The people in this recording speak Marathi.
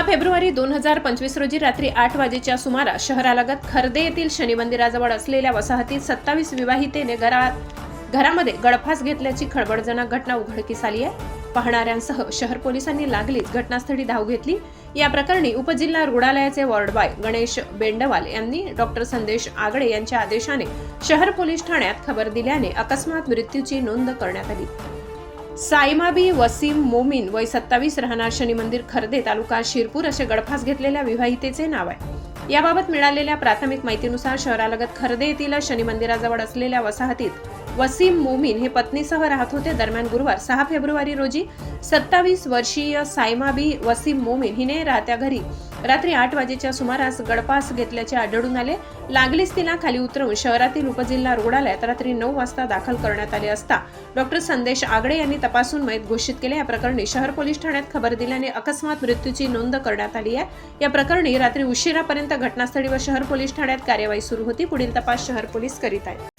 सहा फेब्रुवारी दोन हजार पंचवीस रोजी रात्री आठ वाजेच्या सुमारास शहरालगत खर्दे येथील शनी मंदिराजवळ असलेल्या वसाहतीत सत्तावीस विवाहितेने घरा घरामध्ये गळफास घेतल्याची खळबळजनक घटना उघडकीस आली आहे. पाहणाऱ्यांसह शहर पोलिसांनी लागलीच घटनास्थळी धाव घेतली. या प्रकरणी उपजिल्हा रुग्णालयाचे वॉर्ड बॉय गणेश बेंडवाल यांनी डॉक्टर संदेश आगडे यांच्या आदेशाने शहर पोलीस ठाण्यात खबर दिल्याने अकस्मात मृत्यूची नोंद करण्यात आली. साईमाबी वसीम मोमीन वय सत्तावीस राहणार शनी मंदिर खर्दे तालुका शिरपूर असे गळफास घेतलेल्या विवाहितेचे नाव आहे. याबाबत मिळालेल्या प्राथमिक माहितीनुसार शहरालगत खर्दे येथील शनी मंदिराजवळ असलेल्या वसाहतीत वसीम मोमीन हे पत्नीसह राहत होते. दरम्यान गुरुवार सहा फेब्रुवारी रोजी सत्तावीस वर्षीय सायमाबी वसीम मोमीन हिने राहत्या घरी रात्री आठ वाजेच्या सुमारास गडपास घेतल्याचे आढळून आले. लागलीच तिला खाली उतरवून शहरातील उपजिल्हा रुग्णालयात रात्री नऊ वाजता दाखल करण्यात आले असता डॉक्टर संदेश आगडे यांनी तपासून मयत घोषित केले. या प्रकरणी शहर पोलीस ठाण्यात खबर दिल्याने अकस्मात मृत्यूची नोंद करण्यात आली आहे. या प्रकरणी रात्री उशिरापर्यंत घटनास्थळी व शहर पोलीस ठाण्यात कार्यवाही सुरू होती. पुढील तपास शहर पोलीस करीत आहेत.